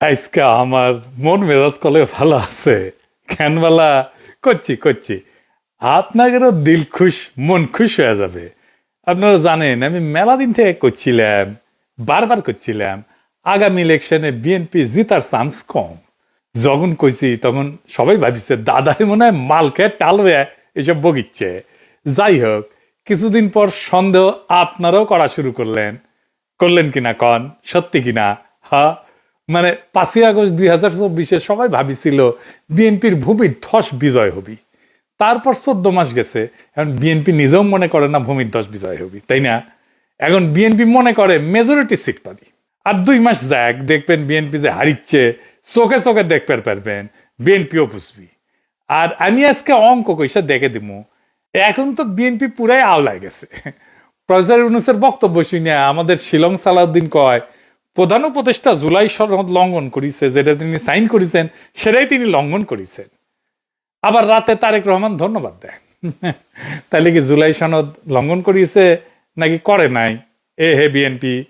আজকে আমার মন মেজাজ কলে ভালো আছে। কেনবেলা করছি করছি। আপনাদেরও দিল খুশ, মন খুশ হয়ে যাবে। আপনারা জানেন, আমি মেলা দিন থেকে করছিলাম, বারবার করছিলাম। আগামী ইলেকশনে বিএনপি জিতার চান্স কম। যখন কইছি, তখন সবাই ভাবিছে, দাদাই মনে হয় মালকে টালবে এসব বগিচ্ছে যাই হোক, কিছুদিন পর সন্দেহ আপনারাও করা শুরু করলেন। করলেন কিনা কন? সত্যি কিনা? হ্যাঁ মানে পাঁচই আগস্ট দুই হাজার চব্বিশে সবাই ভাবিছিল, বিএনপির ভূমি ধস বিজয় হবি। তারপর চোদ্দ মাস গেছে, এখন বিএনপি নিজেও মনে করে না ভূমির ধস বিজয় হবি, তাই না? এখন বিএনপি মনে করে মেজরিটি সিট পাবি। আর দুই মাস যাক, দেখবেন বিএনপি যে হারিচ্ছে, চোখে চোখে দেখতে পারবেন, বিএনপিও বুঝবি। আর আমি আজকে অঙ্ক কইসা দেখে দিমু, এখন তো বিএনপি পুরাই আওলায় গেছে। প্রফেসর ইউনুসের বক্তব্য শুনে আমাদের শিলং সালাউদ্দিন কয় প্রধান উপদেষ্টা জুলাই সনদ লঙ্ঘন করেছে, যেটা তিনি সাইন করেছেন, সেটাই তিনি লঙ্ঘন করেছেন। আবার রাতে তারেক রহমান ধন্যবাদ দেয়। তাহলে কি জুলাই সনদ লঙ্ঘন করিয়েছে নাকি করে নাই? এ হে বিএনপি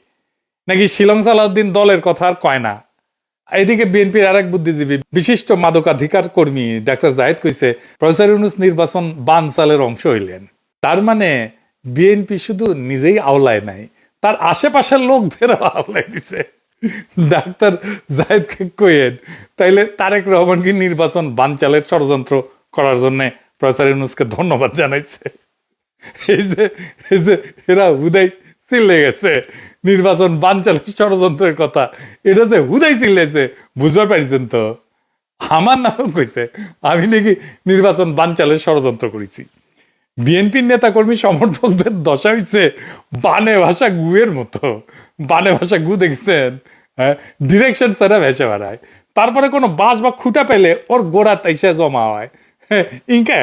নাকি শিলং সালাউদ্দিন দলের কথা আর কয় না? এদিকে বিএনপির আরেক বুদ্ধিজীবী বিশিষ্ট মাদকাধিকার কর্মী ডাক্তার জাহিদ কইছে, প্রফেসর ইউনুস নির্বাচন বানচালের অংশ হইলেন। তার মানে বিএনপি শুধু নিজেই আওলায় নাই তার আশেপাশের লোকদেরও আওলায় দিছে। ডাক্তার জাহিদকে কইেন তাইলে তারেক রহমানকে নির্বাচন বানচালের ষড়যন্ত্র করার জন্য প্রফেসর ইউনুসকে ধন্যবাদ জানাইছে। এই যে এই যে, এরা হুদাই চিল্লে গেছে। নির্বাচন বানচালের ষড়যন্ত্রের কথা, এটা যে হুদাই চিল্লেছে বুঝতে পারছেন তো? আমার নাম কইছে, আমি নাকি নির্বাচন বানচালের ষড়যন্ত্র করেছি। বিএনপির নেতাকর্মী সমর্থকদের দশা হইছে বানে ভাষা গুয়ের মতো। বানে ভাষা গু দেখছেন হ্যাঁ? ডিরেকশন ছাড়া ভেসে বেড়ায়। তারপরে কোনো বাঁশ বা খুঁটা পেলে ওর গোড়া তাইসা জমা হয়। হ্যাঁ,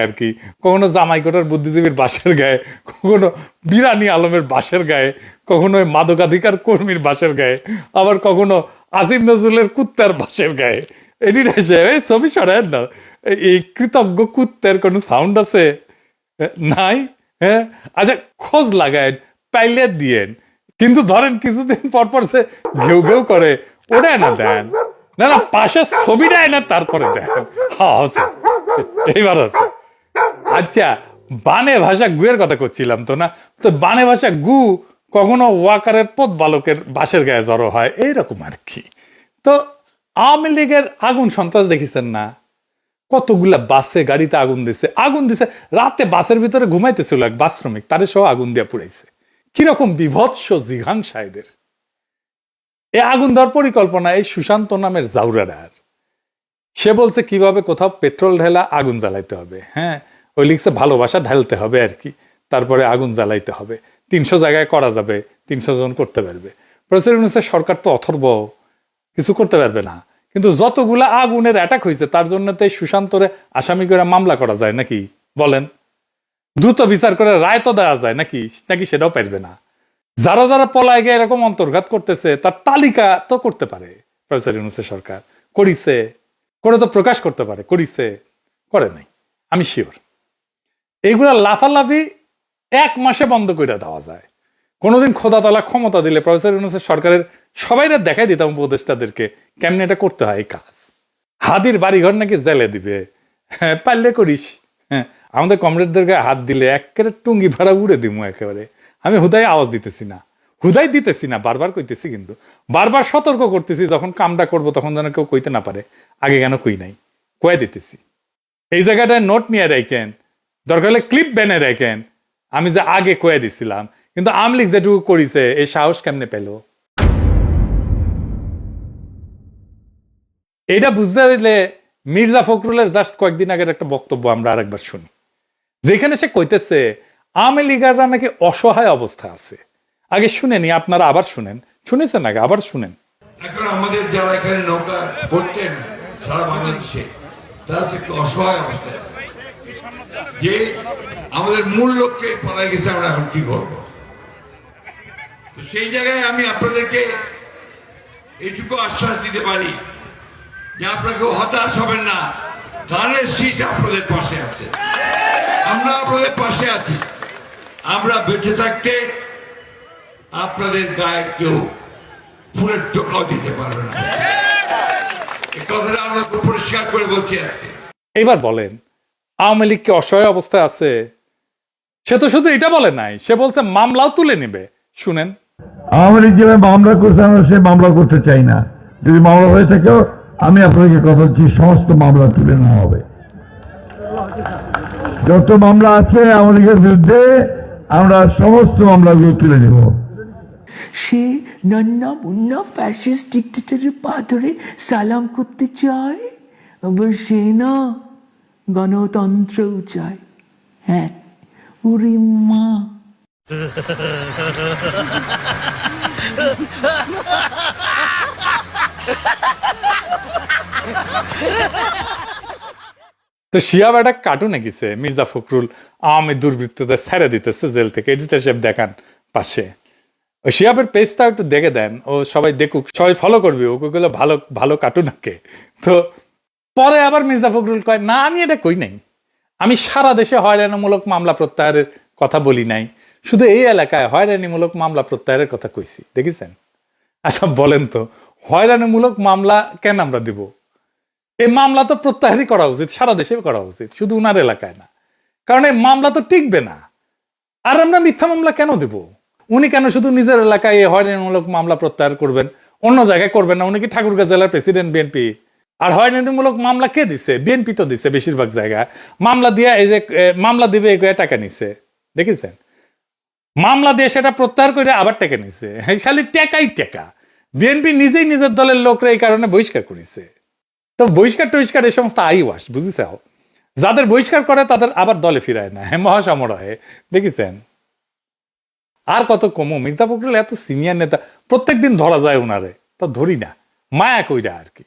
আর কি। কখনো জামাইকোটার বুদ্ধিজীবীর বাসের গায়ে কখনো বিরানি আলমের বাসের গায়ে কখনো মাদকাধিকার কর্মীর বাসের গায়ে আবার কখনো আসিম নজরুলের কুত্তার বাসের গায়ে। এটি ছবি সরায় না। এই কৃতজ্ঞ কুত্তের কোনো সাউন্ড আছে? নাই হ্যাঁ আচ্ছা খোঁজ লাগায় পাইলে দিয়েন। কিন্তু ধরেন কিছুদিন পর পর সে ঘেউ ঘেউ করে ওটাই না দেন। না না, পাশে ছবিটাই না, তারপরে দেন। হ্যাঁ এইবার আছে আচ্ছা বানে ভাষা গুয়ের কথা করছিলাম তো না? তো বানে ভাষা গু কখনো ওয়াকারের পদ বালকের বাসের গায়ে জড়ো হয়? এইরকম আর কি। তো আওয়ামী লীগের আগুন সন্ত্রাস দেখেছেন না? কতগুলা বাসে গাড়িতে আগুন দিছে? আগুন দিছে, রাতে বাসের ভিতরে ঘুমাইতেছিল এক বাস শ্রমিক, তারে সহ আগুন দিয়ে পুড়াইছে। কীরকম বিভৎস জিঘাংসা এদের এ আগুন দেওয়ার পরিকল্পনা এই সুশান্ত নামের জাউরার সে বলছে, কীভাবে কোথাও পেট্রোল ঢেলা আগুন জ্বালাইতে হবে? হ্যাঁ ওই লিখছে, ভালোবাসা ঢালতে হবে আর কি। তারপরে আগুন জ্বালাইতে হবে। তিনশো জায়গায় করা যাবে, তিনশো জন করতে পারবে। ইউনুসের সরকার তো অথর্ব, কিছু করতে পারবে না। কিন্তু যতগুলা আগুনের অ্যাটাক হয়েছে তার জন্য তো সুশান্তরে আসামি করে মামলা করা যায় নাকি? বলেন। দ্রুত বিচার করে রায় তো দেওয়া যায় নাকি? নাকি সেটাও পারবে না। যারা যারা পলায় গিয়ে এরকম অন্তর্ঘাত করতেছে, তার তালিকা তো করতে পারে, প্রফেসর সরকার। করিছে। করে তো প্রকাশ করতে পারে, করিছে। করে নাই, আমি শিওর এইগুলা লাফালাফি এক মাসে বন্ধ করে দেওয়া যায়। কোনোদিন খোদা তালা ক্ষমতা দিলে প্রফেসর ইউনুসের সরকারের সবাইরা দেখাই দিতাম উপদেষ্টাদেরকে কেমনি এটা করতে হয় কাজ। হাদির বাড়িঘর নাকি জেলে দিবে। হ্যাঁ পারলে করিস। হ্যাঁ আমাদের কমরেডদের গায়ে হাত দিলে একেবারে টুঙ্গি ভাড়া উড়ে দিমু একেবারে। আমি হুদাই আওয়াজ দিতেছি না। হুদাই দিতেছি না, বারবার কইতেছি কিন্তু। বারবার সতর্ক করতেছি, যখন কামটা করব তখন যেন কেউ কইতে না পারে, আগে কেন কই নাই। কয়ে দিতেছি। এই জায়গাটায় নোট নিয়ে রাখেন দরকার হলে ক্লিপ বেনে রাখেন আমি যে আগে কয়ে দিছিলাম কিন্তু আমলিক যেটুকু করিছে এই সাহস কেমনে পেল? এটা বুঝতে হইলে মির্জা ফখরুলের জাস্ট কয়েকদিন আগের একটা বক্তব্য আমরা আরেকবার শুনি। যেখানে সে কইতেছে আওয়ামী লীগাররা নাকি অসহায় অবস্থা আছে। আগে শুনেনি আপনারা আবার শুনেন। শুনেছেন আগে, আবার শুনেন। এখন আমাদের যারা এখানে নৌকা পড়তেন সারা বাংলাদেশে, তারা তো একটু অসহায় অবস্থায় আছে। যে আমাদের মূল লক্ষ্যে পালাই গেছে, আমরা এখন কি করব? তো সেই জায়গায় আমি আপনাদেরকে এইটুকু আশ্বাস দিতে পারি যে আপনাকে হতাশ হবেন না। ধানের শীষ আপনাদের পাশে আছে। আমরা আপনাদের পাশে আছি। আমরা বেঁচে থাকতে আপনাদের গায়ে কেউ ফুলের টোকাও দিতে পারবে না। কথাটা আমরা পরিষ্কার করে বলছি আজকে। এবার বলেন, আওয়ামী লীগকে অসহায় অবস্থায় আছে? সে তো শুধু এটা বলে নাই, সে বলছে মামলাও তুলে নেবে। শুনেন লীগ যেভাবে মামলা করছে, আমরা সে মামলা করতে চাই না। যদি মামলা হয়ে থাকেও আমি আপনাকে কথা দিচ্ছি, সমস্ত মামলা তুলে নেওয়া হবে। যত মামলা আছে লীগের বিরুদ্ধে, আমরা সমস্ত মামলাগুলো তুলে নেব। সে নন্না মুন্না ফ্যাসিস্ট ডিক্টেটরের পা ধরে সালাম করতে চায়, আবার সে না গণতন্ত্রও চায়। হ্যাঁ ওরে মা। তো শিয়াব একটা কার্টুনে গেছে, মির্জা ফখরুল আওয়ামী দুর্বৃত্তদের ছেড়ে দিতেছে জেল থেকে এডিটার সাহেব দেখান পাশে। ওই শিয়াবের পেজটা একটু দেখে দেন, ও সবাই দেখুক, সবাই ফলো করবে ওকে গুলো ভালো ভালো কার্টুন আঁকে। তো পরে আবার মির্জা ফখরুল কয়, না, আমি এটা কই নাই। আমি সারা দেশে হয়রানিমূলক মামলা প্রত্যাহারের কথা বলি নাই। শুধু এই এলাকায় হয়রানিমূলক মামলা প্রত্যাহারের কথা কইছি, দেখেছেন? আচ্ছা বলেন তো, হয়রানিমূলক মামলা কেন আমরা দিব? এই মামলা তো প্রত্যাহারই করা উচিত, সারা দেশে করা উচিত, শুধু উনার এলাকায় না। কারণ এই মামলা তো টিকবে না। আর আমরা মিথ্যা মামলা কেন দেব? উনি কেন শুধু নিজের এলাকায় এই হয়রানিমূলক মামলা প্রত্যাহার করবেন? অন্য জায়গায় করবেন না, উনি কি ঠাকুরগাঁ জেলার প্রেসিডেন্ট, বিএনপি? আর হয়রানিমূলক মামলা কে দিছে? বিএনপি তো দিছে বেশিরভাগ জায়গায়। মামলা দিয়ে এই যে মামলা দিবে এই টাকা নিছে, দেখেছেন? মামলা দিয়ে সেটা প্রত্যাহার করে আবার টাকা নিছে। খালি টেকাই টেকা। বিএনপি নিজেই নিজের দলের লোকরা এই কারণে বহিষ্কার করেছে। তো বহিষ্কার টহিষ্কার এই সমস্ত আই ওয়াশ বুঝেছ যাদের বহিষ্কার করে তাদের আবার দলে ফিরায় না। হ্যাঁ মহাসামরায় দেখেছেন? আর কত কমো? মির্জা ফখরুল এত সিনিয়র নেতা, প্রত্যেকদিন ধরা যায় ওনারে তা ধরি না। মায়া কইরা আর কি।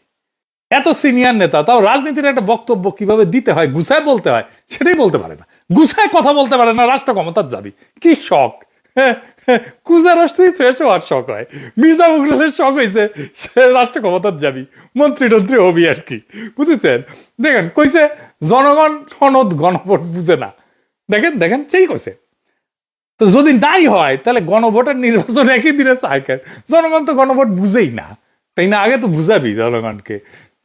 এত সিনিয়র নেতা, তাও রাজনীতির একটা বক্তব্য কীভাবে দিতে হয়, গুছায় বলতে হয়, সেটাই বলতে পারে না। গুছায় কথা বলতে পারে না, রাষ্ট্র ক্ষমতার যাবি। কি শখ? কুজা রাষ্ট্রই তো এসে আর শখ হয়। মির্জা ফখরুলের শখ হয়েছে সে রাষ্ট্র ক্ষমতার যাবি। মন্ত্রী টন্ত্রী হবি আর কি। বুঝেছেন? দেখেন, কইছে, জনগণ সনদ গণভোট বুঝে না। দেখেন দেখেন, সেই কইছে। তো যদি নাই হয়, তাহলে গণভোটের নির্বাচন একই দিনে কেন? জনগণ তো গণভোট বুঝেই না। তাই না, আগে তো বুঝাবি জনগণকে।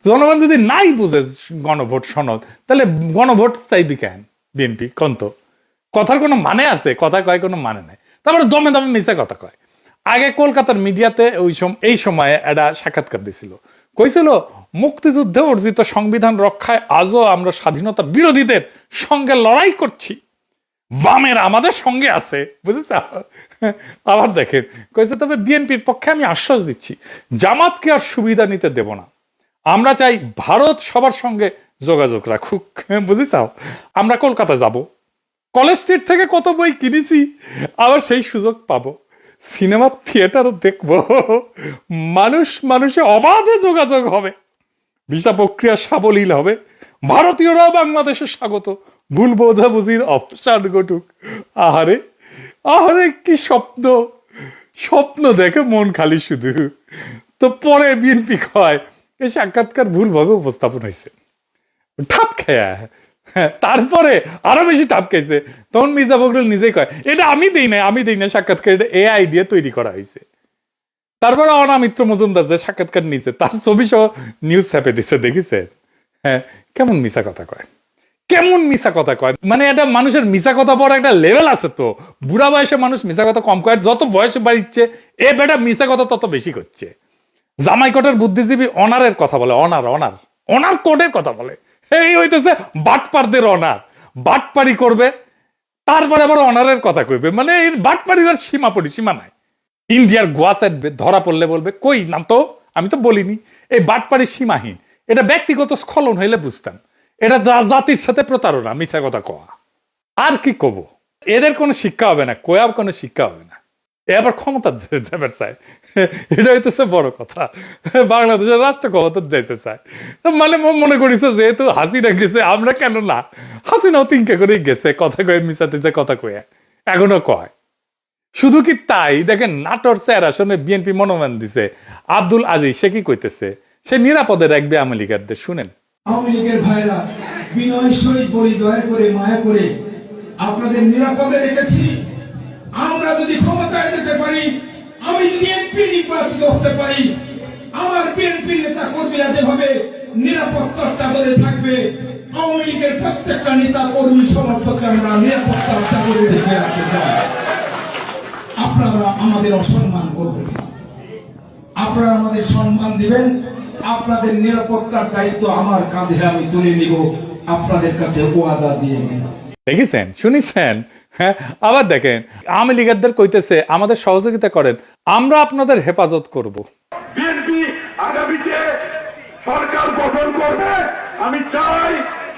জনগণ যদি নাই বুঝে গণভোট সনদ, তাহলে গণভোট চাইবি কেন? বিএনপি, কন্ত। কথার কোনো মানে আছে? কথা কয়, কোনো মানে নাই। তারপরে দমে দমে মিশা কথা কয়। আগে কলকাতার মিডিয়াতে ওই এই সময়ে একটা সাক্ষাৎকার দিছিল। কইছিল, মুক্তিযুদ্ধে অর্জিত সংবিধান রক্ষায় আজও আমরা স্বাধীনতা বিরোধীদের সঙ্গে লড়াই করছি। বামের আমাদের সঙ্গে আছে। বুঝেছ? আবার দেখেন, কইছে, তবে বিএনপির পক্ষে আমি আশ্বাস দিচ্ছি, জামাতকে আর সুবিধা নিতে দেব না। আমরা চাই ভারত সবার সঙ্গে যোগাযোগ রাখুক। বুঝেছ আমরা কলকাতা যাব। কলেজ স্ট্রিট থেকে কত বই কিনেছি, আবার সেই সুযোগ পাবো। সিনেমা থিয়েটারও দেখব। মানুষ মানুষে অবাধে যোগাযোগ হবে। ভিসা প্রক্রিয়া সাবলীল হবে। ভারতীয়রাও বাংলাদেশে স্বাগত। ভুল বোঝাবুঝির অপসার ঘটুক। আহারে আহারে কি স্বপ্ন? স্বপ্ন দেখে মন খালি শুধু। তো পরে বিএনপি কয়, এই সাক্ষাৎকার ভুলভাবে উপস্থাপন হয়েছে। ঠাপ খেয়া। হ্যাঁ, তারপরে আরও বেশি ঠাপ খাইছে তখন মির্জা ফখরুল নিজেই কয় এটা আমি দেই নাই আমি দেই না সাক্ষাৎকার এটা এআই দিয়ে তৈরি করা হয়েছে। তারপরে অনামিত্র মজুমদার যে সাক্ষাৎকার নিছে তার ছবি সহ নিউজ ছাপে দিছে দেখেছে হ্যাঁ কেমন মিশা কথা কয়? কেমন মিশা কথা কয়? মানে এটা মানুষের মিশা কথা পর একটা লেভেল আছে তো। বুড়া বয়সে মানুষ মিশা কথা কম কয় যত বয়সে বাড়িচ্ছে এ বেটা মিশা কথা তত বেশি করছে। জামাই কোটের বুদ্ধিজীবী অনারের কথা বলে অনার অনার অনার কোটের কথা বলে। এই হইতেছে বাটপারদের অনার বাটপারি করবে, তারপরে আবার অনারের কথা কইবে। মানে এই বাটপারির আর সীমা পরিসীমা নাই। ইন্ডিয়ার গোয়া সাইড ধরা পড়লে বলবে, কই না তো আমি তো বলিনি। এই বাটপাড়ি সীমাহীন। এটা ব্যক্তিগত স্খলন হইলে বুঝতাম। এটা জাতির সাথে প্রতারণা মিছা কথা কওয়া। আর কি কব? এদের কোনো শিক্ষা হবে না কোয়ার কোনো শিক্ষা হবে না। এ আবার ক্ষমতা যাবার চায়। এটা হইতেছে বড় কথা। বাংলাদেশের রাষ্ট্র ক্ষমতা যাইতে চায় মানে মনে করিস যেহেতু হাসিনা গেছে, আমরা কেন না? হাসিনাও তিনকে করেই গেছে, কথা কয়ে মিশাতে কথা কয়ে। এখনও কয়। শুধু কি তাই? দেখেন নাটোর স্যার আসলে বিএনপি মনোনয়ন দিছে। আব্দুল আজিজ, সে কি কইতেছে? সে নিরাপদে রাখবে আওয়ামী লীগারদের শুনেন। আওয়ামী লীগের ভাইরা, বিনয় সহিত বলি, দয়া করে, মায়া করে, আপনাদের নিরাপদে রেখেছি। আমরা যদি ক্ষমতায় যেতে পারি আমি বিএনপি নির্বাচিত হতে পারি। আমার বিএনপি নেতা কর্মীরা যেভাবে নিরাপত্তার চাদরে থাকবে, আওয়ামী লীগের প্রত্যেকটা নেতা কর্মী সমর্থককে আমরা নিরাপত্তার চাদরে ঢেকে রাখতে চাই। আপনারা আমাদের অসম্মান করবেন। আপনারা আমাদের সম্মান দিবেন। আপনাদের নিরাপত্তার দায়িত্ব আমার কাঁধে আমি তুলে নিব। আপনাদের কাছে ওয়াদা দিয়ে নিব। দেখেছেন? শুনেছেন? হ্যাঁ আবার দেখেন। আওয়ামী লীগারদের কইতেছে, আমাদের সহযোগিতা করেন। আমরা আপনাদের হেফাজত করব। বিএনপি আগামীতে সরকার গঠন করবে। আমি চাই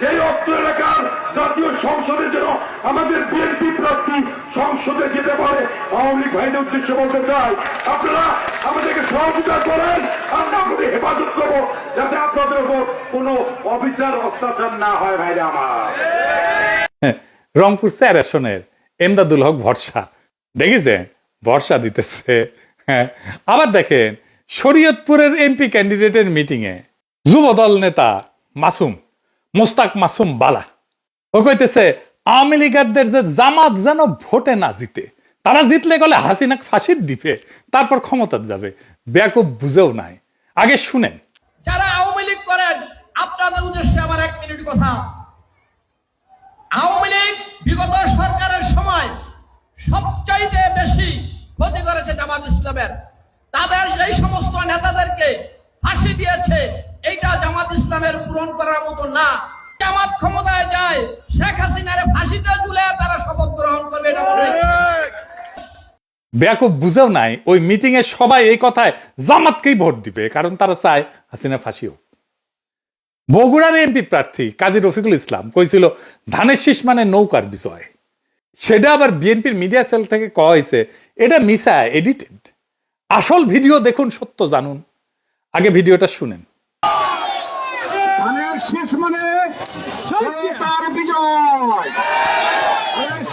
এই অত্র এলাকার জাতীয় সংসদে যেন আমাদের বিএনপি প্রার্থী সংসদে যেতে পারে। আওয়ামী লীগ ভাইদের উদ্দেশ্যে বলতে চাই আপনারা আমাদেরকে সহযোগিতা করেন আমরা আপনাদের হেফাজত করব যাতে আপনাদের উপর কোনো অফিসার অত্যাচার না হয় ভাইরা আমার। হ্যাঁ, রংপুর স্যার এমদাদুল হক ভরসা। দেখেছেন? ভরসা দিতেছে। হ্যাঁ। আবার দেখেন, শরীয়তপুরের এমপি ক্যান্ডিডেটের মিটিং এ যুবদল নেতা মাসুম, মোস্তাক মাসুম বালা। ও কইতেছে, আওয়ামী লীগারদের যে জামাত যেন ভোটে না জিতে, তারা জিতলে গেলে হাসিনাক ফাঁসির দিবে তারপর ক্ষমতার যাবে। বেয়াকুব বুঝেও নাই। আগে শুনেন। যারা আওয়ামী লীগ করেন, আপনাদের উদ্দেশ্যে আমার এক মিনিট কথা। আওয়ামী লীগ বিগত সরকারের সময় সবচাইতে বেশি ক্ষতি করেছে জামাত ইসলামের। তাদের যেই সমস্ত নেতাদেরকে ফাঁসি দিয়েছে, এইটা জামাত ইসলামের পূরণ করার মতো না। জামাত ক্ষমতায় যায়, শেখ হাসিনার ফাঁসিতে ঝুলে তারা শপথ গ্রহণ করবে, এটা বেয়াকুব, বুঝেও নাই, ওই মিটিং এ সবাই এই কথায় জামাতকেই ভোট দিবে, কারণ তারা চায় হাসিনা ফাঁসি হোক। বগুড়ার এমপি প্রার্থী কাজী রফিকুল ইসলাম কইছিল, ধানের শীষ মানে নৌকার বিজয়। সেটা আবার বিএনপির মিডিয়া সেল থেকে কয়া হয়েছে এটা মিসা এডিটেড আসল ভিডিও দেখুন সত্য জানুন। আগে ভিডিওটা শুনেন। শেষ মানে তার বিজয়।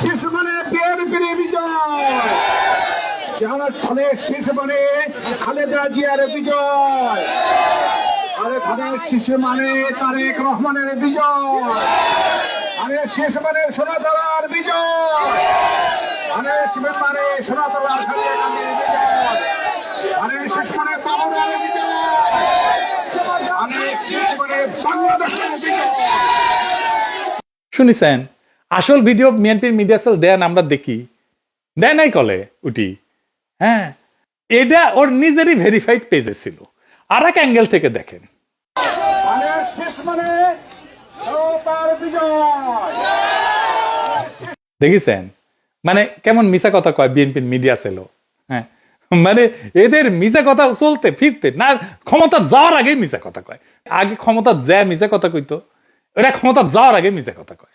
শেষ মানে বিএনপির বিজয়। ধানের শেষ মানে খালেদা জিয়ার বিজয়। আরে ধানের শেষ মানে তারেক রহমানের বিজয়। মানে সোনাতলার সোনাতলার শুনিছেন আসল ভিডিও বিএনপির মিডিয়া সেল দেন, আমরা দেখি। দেয় নাই কলে উটি। হ্যাঁ এটা ওর নিজেরই ভেরিফাইড পেজে ছিল। আর এক অ্যাঙ্গেল থেকে দেখেন মানে শেষ মানে তার বিজয় দেখেছেন? মানে কেমন মিশা কথা কয় বিএনপির মিডিয়া সেল হ্যাঁ? মানে এদের মিশা কথা চলতে, ফিরতে, না ক্ষমতা যাওয়ার আগেই মিশা কথা কয়। আগে ক্ষমতা যায় মিশা কথা কইতো, এরা ক্ষমতা যাওয়ার আগে মিশা কথা কয়।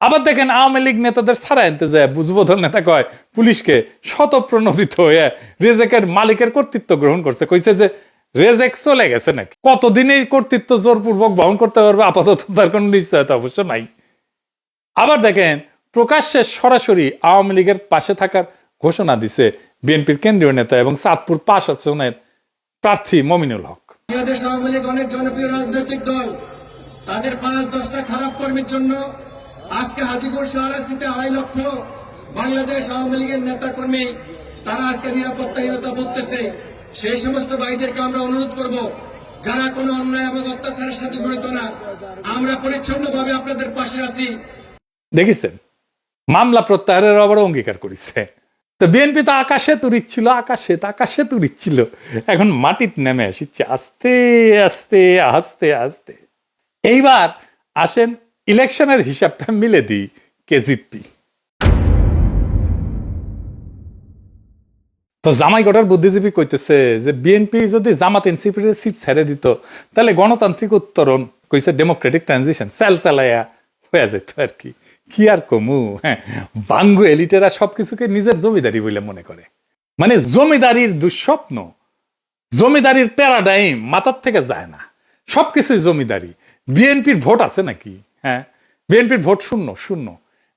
আবার দেখেন আওয়ামী লীগ নেতাদের ছাড়া আনতে যায় বুঝবোধল নেতা কয়, পুলিশকে শতপ্রণোদিত হয়ে রেজেকের মালিকের কর্তৃত্ব গ্রহণ করছে। কইছে যে, রেজেক চলে গেছে নাকি? কতদিন কর্তৃত্ব জোরপূর্বক বহন করতে পারবে? আপাতত তার কোনো নিশ্চয়তা অবশ্য নাই। আবার দেখেন প্রকাশ্যে সরাসরি আওয়ামী লীগের পাশে থাকার ঘোষণা দিছে বিএনপির কেন্দ্রীয় নেতা এবং চাঁদপুর পাশ আসনের প্রার্থী মমিনুল হক। বাংলাদেশ আওয়ামী লীগ অনেক জনপ্রিয় রাজনৈতিক দল। তাদের পাঁচ দশটা খারাপ কর্মীর জন্য আজকে হাজিপুর শাহরাস্তিতে আড়াই লক্ষ বাংলাদেশ আওয়ামী লীগের নেতা কর্মী তারা আজকে নিরাপত্তাহীনতা ভুগতেছে সেই সমস্ত ভাইদেরকে আমরা অনুরোধ করব যারা কোনো অন্যায় এবং অত্যাচারের সাথে জড়িত না আমরা পরিচ্ছন্নভাবে আপনাদের পাশে আছি। দেখেছেন? মামলা প্রত্যাহারের আবার অঙ্গীকার করেছে। তো বিএনপি তো আকাশে তুরিচ্ছিল আকাশে তো আকাশে তুরিচ্ছিল এখন মাটিতে নেমে আসছে আস্তে আস্তে আস্তে আস্তে। এইবার আসেন ইলেকশনের হিসাবটা মিলে দিই কে জিতবি তো জামাই গোটার বুদ্ধিজীবী কইতেছে যে, বিএনপি যদি জামাত এনসিপির সিট ছেড়ে দিত, তাহলে গণতান্ত্রিক উত্তরণ কইছে ডেমোক্রেটিক ট্রানজিশন সেল সেলাইয়া হয়ে যেত আর কি। কি আর কমু? হ্যাঁ বাঙ্গু এলিটেরা সবকিছুকে নিজের জমিদারি বলে মনে করে। মানে জমিদারির দুঃস্বপ্ন, জমিদারির প্যারাডাইম মাথার থেকে যায় না। সবকিছুই জমিদারি। বিএনপির ভোট আছে নাকি? হ্যাঁ বিএনপির ভোট শূন্য শূন্য।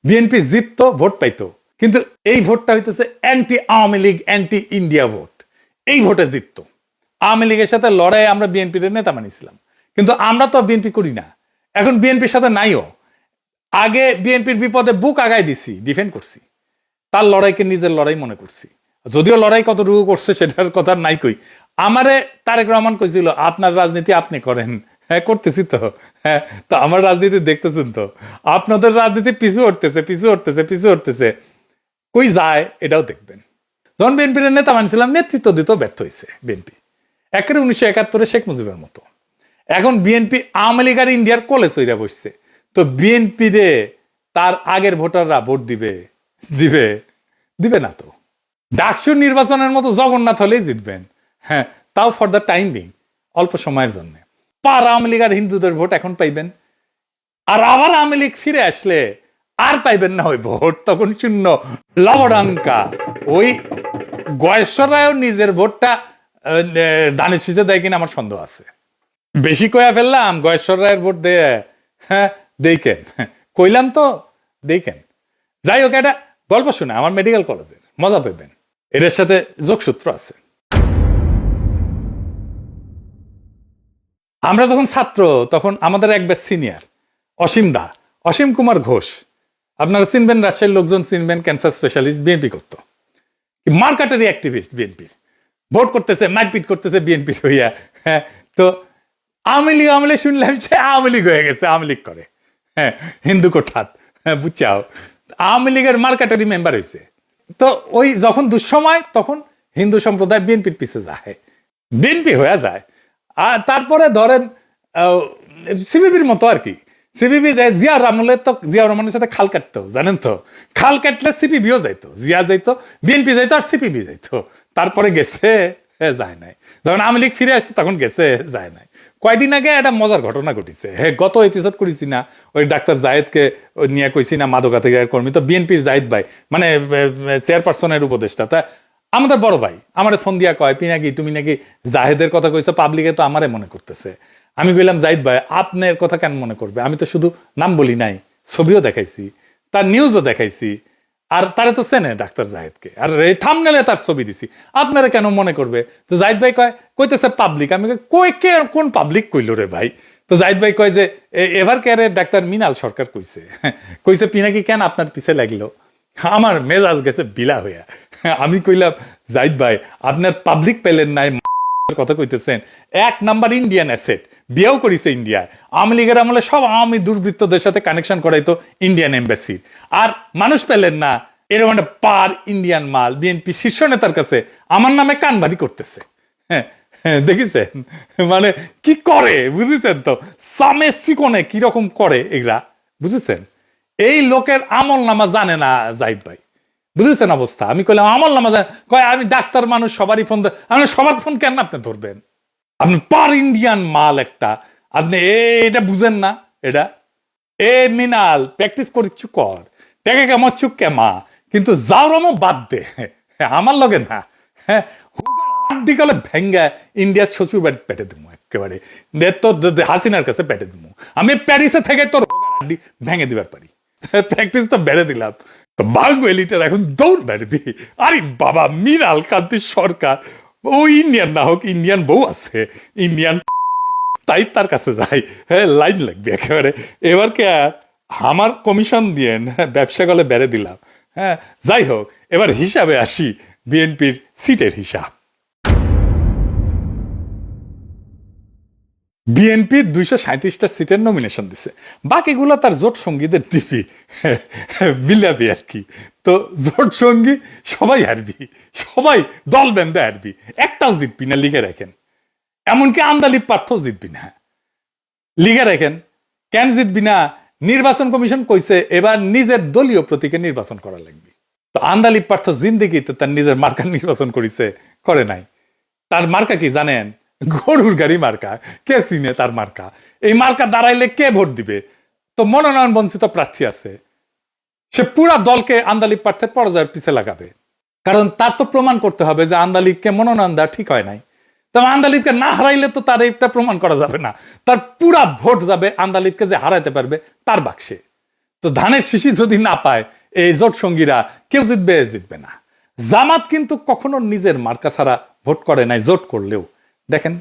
বিএনপি জিততো, ভোট পাইতো। কিন্তু এই ভোটটা হইতেছে anti Awami League, anti India vote. এই ভোটে জিততো। আওয়ামী লীগের সাথে লড়াই আমরা বিএনপির নেতা মানিয়েছিলাম কিন্তু আমরা তো বিএনপি করি না। এখন বিএনপির সাথে নাইও। আগে বিএনপির বিপদে বুক আগায় দিছি ডিফেন্ড করছি। তার লড়াইকে নিজের লড়াই মনে করছি। যদিও লড়াই কতটুকু করছে সেটার কথা নাই কই। আমারে তারেক রহমান কইছিল, আপনার রাজনীতি আপনি করেন। হ্যাঁ করতেছি তো। হ্যাঁ তো আমার রাজনীতি দেখতেছেন তো। আপনাদের রাজনীতি পিছু উঠতেছে পিছু উঠতেছে পিছু উঠতেছে কই যায়, এটাও দেখবেন। যখন বিএনপির নেতা মানছিলাম, নেতৃত্ব দিতেও ব্যর্থ হয়েছে বিএনপি। একেবারে উনিশশো একাত্তরে শেখ মুজিবের মতো। এখন বিএনপি আওয়ামী লীগ আর ইন্ডিয়ার কোলে সইরা বসছে। তো বিএনপি রে তার আগের ভোটাররা ভোট দিবে দিবে দিবে না তো। ডাকসু নির্বাচনের মতো জগন্নাথ হলেই জিতবেন। হ্যাঁ তাও ফর দ্য টাইম বিং অল্প সময়ের জন্য। পার আওয়ামী লীগ আর হিন্দুদের ভোট এখন পাইবেন। আর আবার আওয়ামী লীগ ফিরে আসলে আর পাইবেন না ওই ভোট, তখন শূন্য। লবডাঙ্কা, ওই গয়েশ্বর রায়ও নিজের ভোটটা দানে শীষে দেয় কিনা আমার সন্দেহ আছে। বেশি কয়া ফেললাম, গয়েশ্বর রায়ের ভোট দে হ্যাঁ দেখেন। কইলাম তো, দেখেন। যাই হোক এটা গল্প শুনে আমার মেডিকেল কলেজের মজা পাবেন। এটার সাথে যোগসূত্র আছে। আমরা যখন ছাত্র, তখন আমাদের এক ব্যাচ সিনিয়র অসীম দা, অসীম কুমার ঘোষ। আপনারা চিনবেন, রাজশাহীর লোকজন চিনবেন ক্যান্সার স্পেশালিস্ট বিএনপি করতো। মার্কাটারি অ্যাক্টিভিস্ট বিএনপির ভোট করতেছে, মারপিট করতেছে বিএনপির হইয়া। হ্যাঁ তো আওয়ামী লীগ আওয়ামী লীগ শুনলাম সে আওয়ামী লীগ হয়ে গেছে, আওয়ামী লীগ করে। হ্যাঁ হিন্দু কোঠাত হ্যাঁ বুঝছাও আওয়ামী লীগের মার্কাটারি মেম্বার হয়েছে তো ওই যখন দুঃসময় তখন হিন্দু সম্প্রদায় বিএনপির পিছে যায়। বিএনপি হয়ে যায়। আর তারপরে ধরেন সিবিবির মতো আর কি। সিপিবি জিয়া আমলে তো জিয়া রহমানের সাথে খাল কাটতো জানেন তো? খাল কাটলে সিপিবিও যাইতো জিয়া যাইতো বিএনপি যাইতো আর সিপিবি যাইতো। তারপরে গেছে এ, যায় নাই। যখন আওয়ামী লীগ ফিরে আসছে তখন গেছে যায় নাই। কয়দিন আগে একটা মজার ঘটনা ঘটিছে। হ্যাঁ গত এপিসোড করেছি না, ওই ডাক্তার জায়েদকে নিয়ে কইছি না মাদকাধিকার কর্মী। তো বিএনপির জাহিদ ভাই মানে চেয়ারপারসনের উপদেষ্টা। তা আমাদের বড় ভাই, আমার ফোন দিয়া কয় পিনাকি তুমি নাকি জাহেদের কথা কইছো? পাবলিকে তো আমারে মনে করতেছে। আমি কইলাম জাহিদ ভাই, আপনার কথা কেন মনে করবে? আমি তো শুধু নাম বলি নাই, ছবিও দেখাইছি, তার নিউজও দেখাইছি। আর তারা তো চেনে ডাক্তার জাহেদকে। আর এই থামনেলে তার ছবি দিছি। আপনারা কেন মনে করবে? তো জাহিদ ভাই কয় কইতেছে পাবলিক আমি কই, কে কোন পাবলিক কইল রে ভাই? তো জাহিদ ভাই কয় যে এ- এবার কেয়ারে ডাক্তার মিনাল সরকার কইছে? কইছে পিনাকি কেন আপনার পিছে লাগল? আমার মেজাজ গেছে বিলা হইয়া। আমি কইলাম জাহিদ ভাই আপনার পাবলিক পেলেন নাই কথা কইতেছেন। এক নাম্বার ইন্ডিয়ান অ্যাসেট বিয়েও করিছে ইন্ডিয়ায় আওয়ামী লীগের আমলে সব আওয়ামী দুর্বৃত্তদের সাথে কানেকশন করাইতো ইন্ডিয়ান এম্বাসি আর মানুষ পেলেন না এরকম একটা পার ইন্ডিয়ান মাল বিএনপি শীর্ষ নেতার কাছে আমার নামে কানবাড়ি করতেছে। হ্যাঁ হ্যাঁ, দেখেছেন? মানে কি করে বুঝেছেন তো? সামে সিকনে কীরকম করে এগুলা বুঝেছেন? এই লোকের আমল নামা জানে না জাহিদ ভাই। বুঝেছেন অবস্থা? আমি কইলাম আমল নামা জানে কয় আমি ডাক্তার মানুষ সবারই ফোন আমি সবার ফোন কেন আপনি ধরবেন? আপনি পার ইন্ডিয়ান মাল একটা। আপনি এটা বুঝেন না, এটা। এ, মিনাল প্র্যাকটিস করিচ্ছু কর টেকে কেমন চুপ কেমা কিন্তু যাও রমো বাদ দে। আমার লগে না। হ্যাঁ আড্ডি কালে ভেঙ্গা ইন্ডিয়ার শ্বশুর বাড়ি পেটে দেবো একেবারে। তো হাসিনার কাছে পেটে দেবো আমি প্যারিসে থেকে তোর আড্ডি ভেঙে দিবার পারি। প্র্যাকটিস তো বেড়ে দিলাম। তো বাঙ্গু এলিটার এখন দৌড় বেড়বি আরে বাবা, মিনাল কান্তি সরকার। ও ইন্ডিয়ান না হোক ইন্ডিয়ান বউ আছে ইন্ডিয়ান তাই তার কাছে যাই। হ্যাঁ লাইন লাগবে একেবারে। এবার কে, আমার কমিশন দিয়ে ব্যবসা গলে বেড়ে দিলাম। হ্যাঁ যাই হোক, এবার হিসাবে আসি বিএনপির সিটের হিসাব। বিএনপি দুইশো সাঁত্রিশটা সিটের নমিনেশন দিছে। বাকিগুলো তার জোট সঙ্গীদের দিবি। বিলাবি আর কি। তো জোট সঙ্গী, সবাই হারবি, সবাই দল বেঁধে হারবি। একটাও জিতবি না লিখে রাখেন। এমনকি আমদালি পার্থও জিতবি না। লিখে রাখেন। কেন জিতবি না? নির্বাচন কমিশন কইছে, এবার নিজের দলীয় প্রতীকে নির্বাচন করা লাগবে। তো আন্দালি পার্থ জিন্দিগিতে তার নিজের মার্কা নির্বাচন করেছে, করে নাই। তার মার্কা কি জানেন? গরুর গাড়ি মার্কা। কে চিনে তার মার্কা? এই মার্কা দাঁড়াইলে কে ভোট দিবে? তো মনোনয়ন বঞ্চিত প্রার্থী আছে। সে পুরা দলকে আন্দালিক প্রার্থীর পরাজয়ের পিছে লাগাবে। কারণ তার তো প্রমাণ করতে হবে যে আন্দালিককে মনোনয়ন দেওয়া ঠিক হয় নাই। তবে আন্দালিককে না হারাইলে তো তার এটা প্রমাণ করা যাবে না। তার পুরা ভোট যাবে আন্দালিককে যে হারাইতে পারবে, তার বাক্সে। তো ধানের শিশি যদি না পায়, এই জোট সঙ্গীরা কেউ জিতবে জিতবে না। জামাত কিন্তু কখনো নিজের মার্কা ছাড়া ভোট করে নাই, জোট করলেও। দেখেন,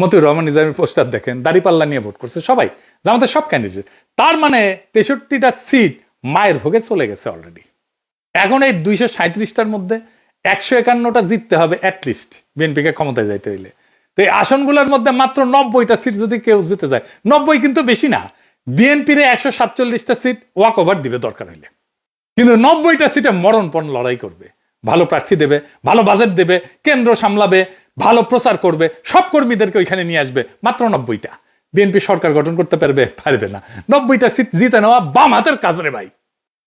মতিউর রহমান নিজামের পোস্টার দেখেন, দাড়িপাল্লা নিয়ে ভোট করছে সবাই। জামাতের সব ক্যান্ডিডেট তার মানে তেষট্টিটা সিট মায়ের ভোগে চলে গেছে অলরেডি এখন এই দুইশো সাঁত্রিশটার মধ্যে একশো একান্নটা জিততে হবে অ্যাটলিস্ট বিএনপিকে ক্ষমতায় যাইতে হইলে। তো এই আসনগুলোর মধ্যে মাত্র নব্বইটা সিট যদি কেউ জিতে যায়, নব্বই কিন্তু বেশি না, বিএনপির একশো সাতচল্লিশটা সিট ওয়াক ওভার দিবে দরকার হইলে। কিন্তু নব্বইটা সিটে মরণপণ লড়াই করবে, ভালো প্রার্থী দেবে, ভালো বাজেট দেবে, কেন্দ্র সামলাবে, ভালো প্রচার করবে, সব কর্মীদেরকে ওইখানে নিয়ে আসবে, মাত্র নব্বইটা। বিএনপি সরকার গঠন করতে পারবে পারবে না। নব্বইটা সিট জিতে নেওয়া বাম হাতের কাজ রে ভাই।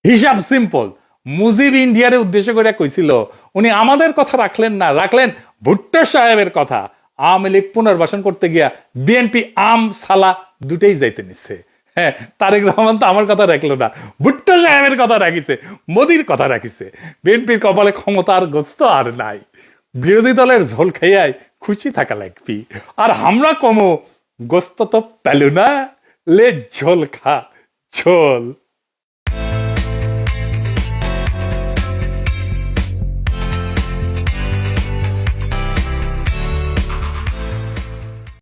হিসাব সিম্পল মুজিব ইন্ডিয়ারে উদ্দেশ্য করে কইছিল, উনি আমাদের কথা রাখলেন না, রাখলেন ভুট্টো সাহেবের কথা। আওয়ামী লীগ পুনর্বাসন করতে গিয়া বিএনপি আম, সালা দুটেই যাইতে নিচ্ছে হ্যাঁ তারেক রহমান তো আমার কথা রাখল না, ভুট্টো সাহেবের কথা রাখিছে, মোদির কথা রাখিছে। বিএনপির কপালে ক্ষমতার গোস্ত আর নাই। বিরোধী দলের ঝোল খাইয়াই খুশি থাকা লাগবি। আর আমরা কমো, গোস্ত তো পেলু না, লে ঝোল খা, ঝোল।